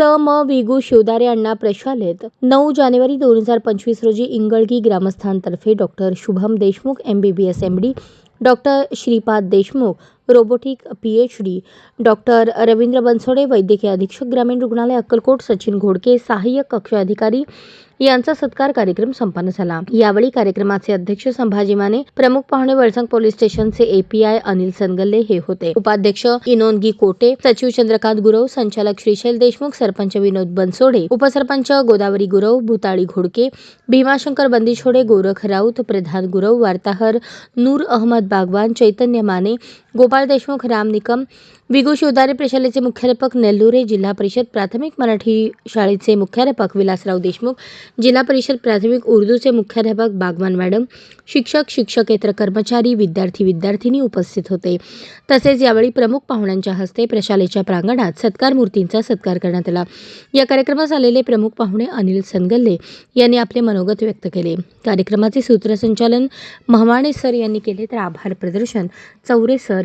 स म विगू शिवदारे यांना प्रशालेत नऊ जानेवारी दोन हजार पंचवीस रोजी Ingalgi ग्रामस्थांतर्फे doctor Shubham Deshmukh M B B S M D doctor Shripad Deshmukh robotic P H D doctor Ravindra Bansode वैद्यकीय अधीक्षक ग्रामीण रुग्णालय अक्कलकोट सचिन घोडके सहाय्यक कक्ष अधिकारी यांचा सत्कार कार्यक्रम संपन्न झाला. यावेळी कार्यक्रमाचे अध्यक्ष संभाजी माने प्रमुख पाहुणे वळसंग पोलीस स्टेशनचे एपीआय अनिल सनगल्ले हे होते. उपाध्यक्ष इनोनगी कोटे सचिव चंद्रकांत गुरव संचालक श्रीशैल देशमुख सरपंच विनोद बनसोडे उपसरपंच गोदावरी गुरव भूताळी घोडके भीमाशंकर बंदिछोडे गोरख राऊत प्रधान गुरव वार्ताहर नूर अहमद बागवान चैतन्य माने गोपाळ देशमुख राम निकम विगू शिवदारे प्रशालेचे मुख्याध्यापक नेल्लुरे जिल्हा परिषद प्राथमिक मराठी शाळेचे मुख्याध्यापक विलासराव देशमुख जिल्हा परिषद प्राथमिक उर्दूचे मुख्याध्यापक बागवान मॅडम शिक्षक शिक्षकेतर कर्मचारी विद्यार्थी विद्यार्थिनी उपस्थित होते. तसेच यावेळी प्रमुख पाहुण्यांच्या हस्ते प्रशालेच्या प्रांगणात सत्कार मूर्तींचा सत्कार करण्यात आला. या कार्यक्रमास आलेले प्रमुख पाहुणे अनिल सनगल्ले यांनी आपले मनोगत व्यक्त केले. कार्यक्रमाचे सूत्रसंचालन महमाणे सर यांनी केले तर आभार प्रदर्शन चौरे सर